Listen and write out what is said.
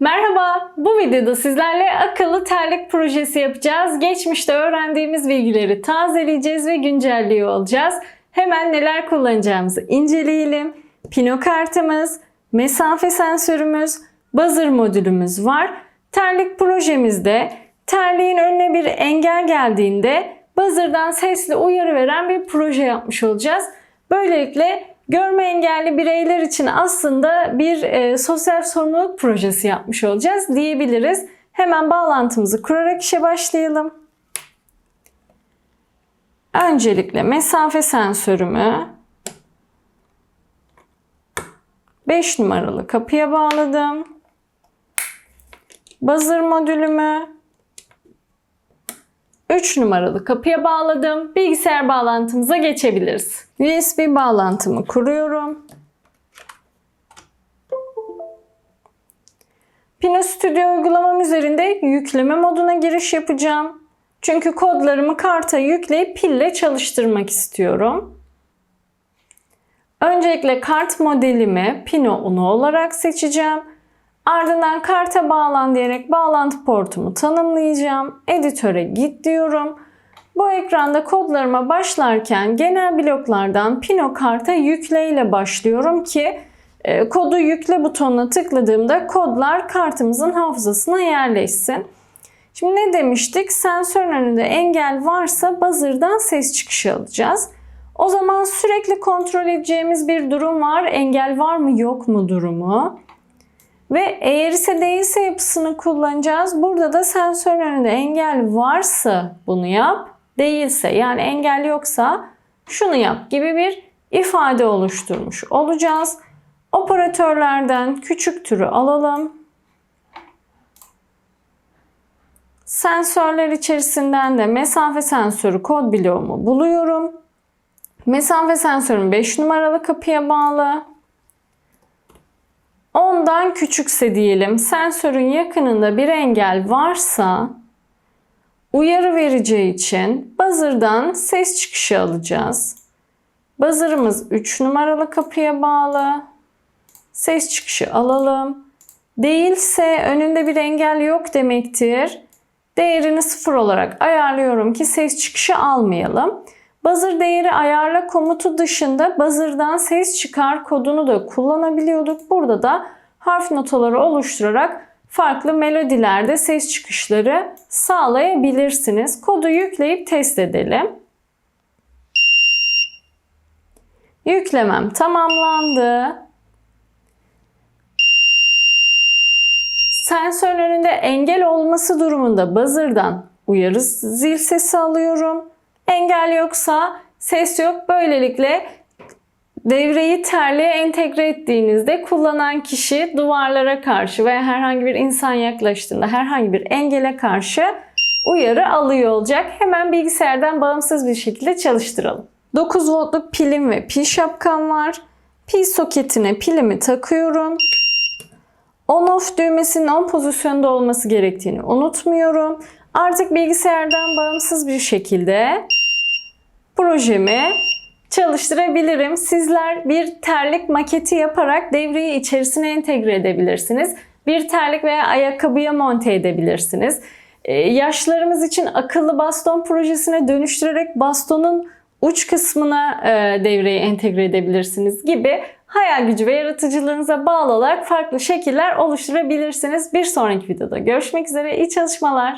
Merhaba, bu videoda sizlerle akıllı terlik projesi yapacağız. Geçmişte öğrendiğimiz bilgileri tazeleyeceğiz ve güncelliyor olacağız. Hemen neler kullanacağımızı inceleyelim. Pino kartımız, mesafe sensörümüz, buzzer modülümüz var. Terlik projemizde terliğin önüne bir engel geldiğinde buzzer'dan sesli uyarı veren bir proje yapmış olacağız. Böylelikle görme engelli bireyler için aslında bir e, sosyal sorumluluk projesi yapmış olacağız diyebiliriz. Hemen bağlantımızı kurarak işe başlayalım. Öncelikle mesafe sensörümü 5 numaralı kapıya bağladım. Buzzer modülümü 3 numaralı kapıya bağladım. Bilgisayar bağlantımıza geçebiliriz. USB bağlantımı kuruyorum. Pino Studio uygulamam üzerinde yükleme moduna giriş yapacağım. Çünkü kodlarımı karta yükleyip pille çalıştırmak istiyorum. Öncelikle kart modelimi Pino Uno olarak seçeceğim. Ardından karta bağlan diyerek bağlantı portumu tanımlayacağım. Editöre git diyorum. Bu ekranda kodlarıma başlarken genel bloklardan Pino karta yükle ile başlıyorum ki e, kodu yükle butonuna tıkladığımda kodlar kartımızın hafızasına yerleşsin. Şimdi ne demiştik? Sensörün önünde engel varsa buzzer'dan ses çıkışı alacağız. O zaman sürekli kontrol edeceğimiz bir durum var. Engel var mı yok mu durumu. Ve eğer ise değilse yapısını kullanacağız. Burada da sensörün önünde engel varsa bunu yap. Değilse yani engel yoksa şunu yap gibi bir ifade oluşturmuş olacağız. Operatörlerden küçük türü alalım. Sensörler içerisinden de mesafe sensörü kod bloğumu buluyorum. Mesafe sensörüm 5 numaralı kapıya bağlı. Ondan küçükse diyelim sensörün yakınında bir engel varsa uyarı vereceği için buzzer'dan ses çıkışı alacağız. Buzzer'ımız 3 numaralı kapıya bağlı. Ses çıkışı alalım. Değilse önünde bir engel yok demektir. Değerini sıfır olarak ayarlıyorum ki ses çıkışı almayalım. Buzzer değeri ayarla komutu dışında buzzer'dan ses çıkar kodunu da kullanabiliyorduk. Burada da harf notaları oluşturarak farklı melodilerde ses çıkışları sağlayabilirsiniz. Kodu yükleyip test edelim. Yüklemem tamamlandı. Sensörün önünde engel olması durumunda buzzer'dan uyarı zil sesi alıyorum. Engel yoksa ses yok. Böylelikle devreyi terliğe entegre ettiğinizde kullanan kişi duvarlara karşı veya herhangi bir insan yaklaştığında herhangi bir engele karşı uyarı alıyor olacak. Hemen bilgisayardan bağımsız bir şekilde çalıştıralım. 9 voltluk pilim ve pil şapkam var. Pil soketine pilimi takıyorum. On off düğmesinin on pozisyonda olması gerektiğini unutmuyorum. Artık bilgisayardan bağımsız bir şekilde projemi çalıştırabilirim. Sizler bir terlik maketi yaparak devreyi içerisine entegre edebilirsiniz. Bir terlik veya ayakkabıya monte edebilirsiniz. Ee, yaşlarımız için akıllı baston projesine dönüştürerek bastonun uç kısmına e, devreyi entegre edebilirsiniz gibi hayal gücü ve yaratıcılığınıza bağlı olarak farklı şekiller oluşturabilirsiniz. Bir sonraki videoda görüşmek üzere. İyi çalışmalar.